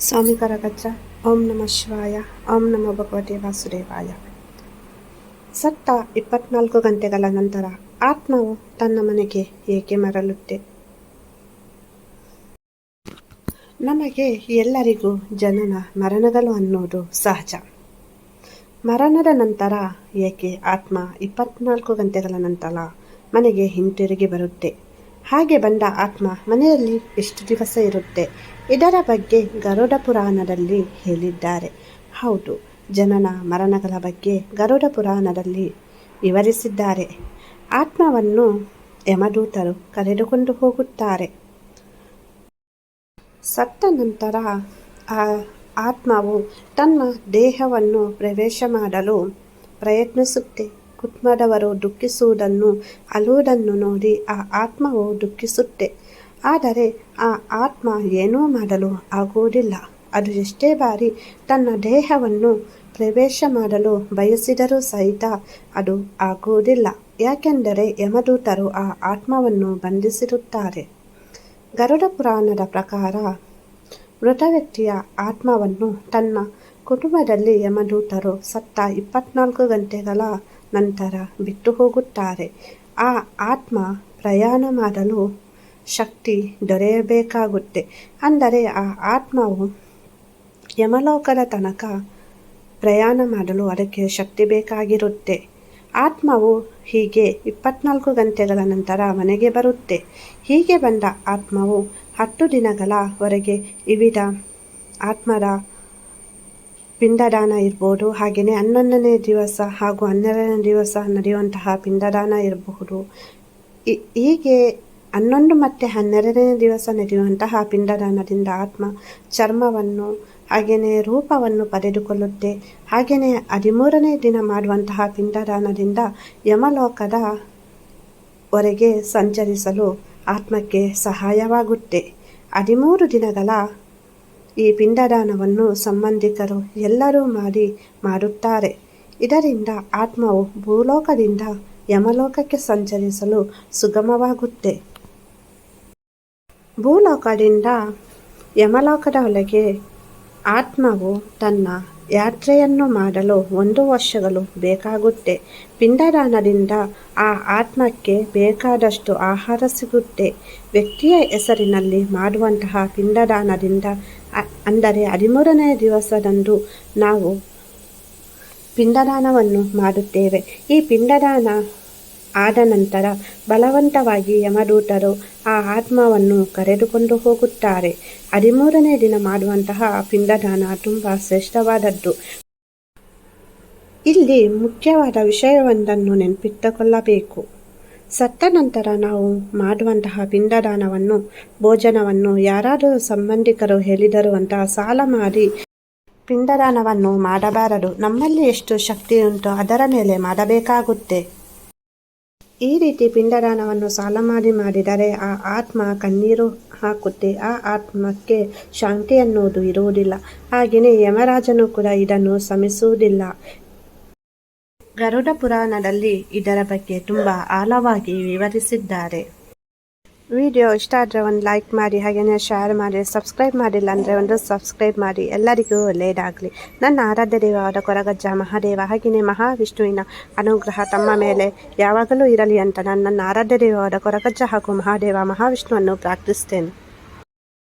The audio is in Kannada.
ಸ್ವಾಮಿ ಕರಗಜ್ಜ ಓಂ ನಮ ಶಿವಾಯ, ಓಂ ನಮ ಭಗವತಿ ವಾಸುದೇವಾಯ. ಸತ್ತ ಇಪ್ಪತ್ನಾಲ್ಕು ಗಂಟೆಗಳ ನಂತರ ಆತ್ಮವು ತನ್ನ ಮನೆಗೆ ಏಕೆ ಮರಳುತ್ತೆ? ನಮಗೆ ಎಲ್ಲರಿಗೂ ಜನನ ಮರಣಗಳು ಅನ್ನೋದು ಸಹಜ. ಮರಣದ ನಂತರ ಏಕೆ ಆತ್ಮ ಇಪ್ಪತ್ನಾಲ್ಕು ಗಂಟೆಗಳ ನಂತರ ಮನೆಗೆ ಹಿಂತಿರುಗಿ ಬರುತ್ತೆ? ಹಾಗೆ ಬಂದ ಆತ್ಮ, ಮನೆಯಲ್ಲಿ ಎಷ್ಟು ದಿವಸ ಇರುತ್ತೆ? ಇದರ ಬಗ್ಗೆ ಗರುಡ ಪುರಾಣದಲ್ಲಿ ಹೇಳಿದ್ದಾರೆ. ಹೌದು, ಜನನ ಮರಣಗಳ ಬಗ್ಗೆ ಗರುಡ ಪುರಾಣದಲ್ಲಿ ವಿವರಿಸಿದ್ದಾರೆ. ಆತ್ಮವನ್ನು ಯಮದೂತರು ಕರೆದುಕೊಂಡು ಹೋಗುತ್ತಾರೆ. ಸತ್ತ ನಂತರ ಆ ಆತ್ಮವು ತನ್ನ ದೇಹವನ್ನು ಪ್ರವೇಶ ಮಾಡಲು ಪ್ರಯತ್ನಿಸುತ್ತೆ. ಕುಟುಂಬದವರು ದುಃಖಿಸುವುದನ್ನು, ಅಳುವುದನ್ನು ನೋಡಿ ಆ ಆತ್ಮವು ದುಃಖಿಸುತ್ತೆ. ಆದರೆ ಆ ಆತ್ಮ ಏನೂ ಮಾಡಲು ಆಗುವುದಿಲ್ಲ. ಅದು ಎಷ್ಟೇ ಬಾರಿ ತನ್ನ ದೇಹವನ್ನು ಪ್ರವೇಶ ಮಾಡಲು ಬಯಸಿದರೂ ಸಹಿತ ಅದು ಆಗುವುದಿಲ್ಲ. ಯಾಕೆಂದರೆ ಯಮದೂತರು ಆ ಆತ್ಮವನ್ನು ಬಂಧಿಸಿರುತ್ತಾರೆ. ಗರುಡ ಪುರಾಣದ ಪ್ರಕಾರ ಮೃತ ವ್ಯಕ್ತಿಯ ಆತ್ಮವನ್ನು ತನ್ನ ಕುಟುಂಬದಲ್ಲಿ ಯಮದೂತರು ಸತ್ತ ಇಪ್ಪತ್ನಾಲ್ಕು ಗಂಟೆಗಳ ನಂತರ ಬಿಟ್ಟು ಹೋಗುತ್ತಾರೆ. ಆ ಆತ್ಮ ಪ್ರಯಾಣ ಮಾಡಲು ಶಕ್ತಿ ದೊರೆಯಬೇಕಾಗುತ್ತೆ. ಅಂದರೆ ಆ ಆತ್ಮವು ಯಮಲೋಕದ ತನಕ ಪ್ರಯಾಣ ಮಾಡಲು ಅದಕ್ಕೆ ಶಕ್ತಿ ಬೇಕಾಗಿರುತ್ತೆ. ಆತ್ಮವು ಹೀಗೆ ಇಪ್ಪತ್ನಾಲ್ಕು ಗಂಟೆಗಳ ನಂತರ ಮನೆಗೆ ಬರುತ್ತೆ. ಹೀಗೆ ಬಂದ ಆತ್ಮವು ಹತ್ತು ದಿನಗಳವರೆಗೆ ವಿವಿಧ ಆತ್ಮದ ಪಿಂಡದಾನ ಇರ್ಬೋದು ಹಾಗೆಯೇ ಹನ್ನೊಂದನೇ ದಿವಸ ಹಾಗೂ ಹನ್ನೆರಡನೇ ದಿವಸ ನಡೆಯುವಂತಹ ಪಿಂಡದಾನ ಇರಬಹುದು. ಹೀಗೆ ಹನ್ನೊಂದು ಮತ್ತು ಹನ್ನೆರಡನೇ ದಿವಸ ನಡೆಯುವಂತಹ ಪಿಂಡದಾನದಿಂದ ಆತ್ಮ ಚರ್ಮವನ್ನು ಹಾಗೆಯೇ ರೂಪವನ್ನು ಪಡೆದುಕೊಳ್ಳುತ್ತೆ. ಹಾಗೆಯೇ ಹದಿಮೂರನೇ ದಿನ ಮಾಡುವಂತಹ ಪಿಂಡದಾನದಿಂದ ಯಮಲೋಕದ ಹೊರಗೆ ಸಂಚರಿಸಲು ಆತ್ಮಕ್ಕೆ ಸಹಾಯವಾಗುತ್ತೆ. ಹದಿಮೂರು ದಿನಗಳ ಈ ಪಿಂಡದಾನವನ್ನು ಸಂಬಂಧಿಕರು ಎಲ್ಲರೂ ಮಾಡಿ ಮಾಡುತ್ತಾರೆ. ಇದರಿಂದ ಆತ್ಮವು ಭೂಲೋಕದಿಂದ ಯಮಲೋಕಕ್ಕೆ ಸಂಚರಿಸಲು ಸುಗಮವಾಗುತ್ತೆ. ಭೂಲೋಕದಿಂದ ಯಮಲೋಕದ ಒಳಗೆ ಆತ್ಮವು ತನ್ನ ಯಾತ್ರೆಯನ್ನು ಮಾಡಲು ಒಂದು ವರ್ಷಗಳು ಬೇಕಾಗುತ್ತೆ. ಪಿಂಡದಾನದಿಂದ ಆ ಆತ್ಮಕ್ಕೆ ಬೇಕಾದಷ್ಟು ಆಹಾರ ಸಿಗುತ್ತೆ. ವ್ಯಕ್ತಿಯ ಹೆಸರಿನಲ್ಲಿ ಮಾಡುವಂತಹ ಪಿಂಡದಾನದಿಂದ ಅಂದರೆ ಹದಿಮೂರನೇ ದಿವಸದಂದು ನಾವು ಪಿಂಡದಾನವನ್ನು ಮಾಡುತ್ತೇವೆ. ಈ ಪಿಂಡದಾನ ಆದ ನಂತರ ಬಲವಂತವಾಗಿ ಯಮದೂತರು ಆ ಆತ್ಮವನ್ನು ಕರೆದುಕೊಂಡು ಹೋಗುತ್ತಾರೆ. ಹದಿಮೂರನೇ ದಿನ ಮಾಡುವಂತಹ ಪಿಂಡದಾನ ತುಂಬ ಶ್ರೇಷ್ಠವಾದದ್ದು. ಇಲ್ಲಿ ಮುಖ್ಯವಾದ ವಿಷಯವೊಂದನ್ನು ನೆನಪಿಟ್ಟುಕೊಳ್ಳಬೇಕು. ಸತ್ತ ನಂತರ ನಾವು ಮಾಡುವಂತಹ ಪಿಂಡದಾನವನ್ನು, ಭೋಜನವನ್ನು ಯಾರಾದರೂ ಸಂಬಂಧಿಕರು ಹೇಳಿದರು ಅಂತ ಸಾಲ ಮಾಡಿ ಪಿಂಡದಾನವನ್ನು ಮಾಡಬಾರದು. ನಮ್ಮಲ್ಲಿ ಎಷ್ಟು ಶಕ್ತಿ ಉಂಟು ಅದರ ಮೇಲೆ ಮಾಡಬೇಕಾಗುತ್ತೆ. ಈ ರೀತಿ ಪಿಂಡದಾನವನ್ನು ಸಾಲ ಮಾಡಿ ಮಾಡಿದರೆ ಆ ಆತ್ಮ ಕಣ್ಣೀರು ಹಾಕುತ್ತೆ. ಆ ಆತ್ಮಕ್ಕೆ ಶಾಂತಿ ಅನ್ನುವುದು ಇರುವುದಿಲ್ಲ. ಹಾಗೆಯೇ ಯಮರಾಜನು ಕೂಡ ಇದನ್ನು ಶ್ರಮಿಸುವುದಿಲ್ಲ. ಗರುಡ ಪುರಾಣದಲ್ಲಿ ಇದರ ಬಗ್ಗೆ ತುಂಬ ಆಳವಾಗಿ ವಿವರಿಸಿದ್ದಾರೆ. ವಿಡಿಯೋ ಇಷ್ಟ ಆದರೆ ಒಂದು ಲೈಕ್ ಮಾಡಿ ಹಾಗೆಯೇ ಶೇರ್ ಮಾಡಿ ಸಬ್ಸ್ಕ್ರೈಬ್ ಮಾಡಿಲ್ಲ ಅಂದರೆ ಒಂದು ಸಬ್ಸ್ಕ್ರೈಬ್ ಮಾಡಿ. ಎಲ್ಲರಿಗೂ ಒಳ್ಳೆಯದಾಗಲಿ ನನ್ನ ಆರಾಧ್ಯ ದೇವಾದ ಕೊರಗಜ್ಜ ಮಹಾದೇವ ಹಾಗೆಯೇ ಮಹಾವಿಷ್ಣುವಿನ ಅನುಗ್ರಹ ತಮ್ಮ ಮೇಲೆ ಯಾವಾಗಲೂ ಇರಲಿ ಅಂತ ನಾನು ನನ್ನ ಆರಾಧ್ಯ ದೈವದ ಕೊರಗಜ್ಜ ಹಾಗೂ ಮಹಾದೇವ ಮಹಾವಿಷ್ಣುವನ್ನು ಪ್ರಾರ್ಥಿಸ್ತೇನೆ.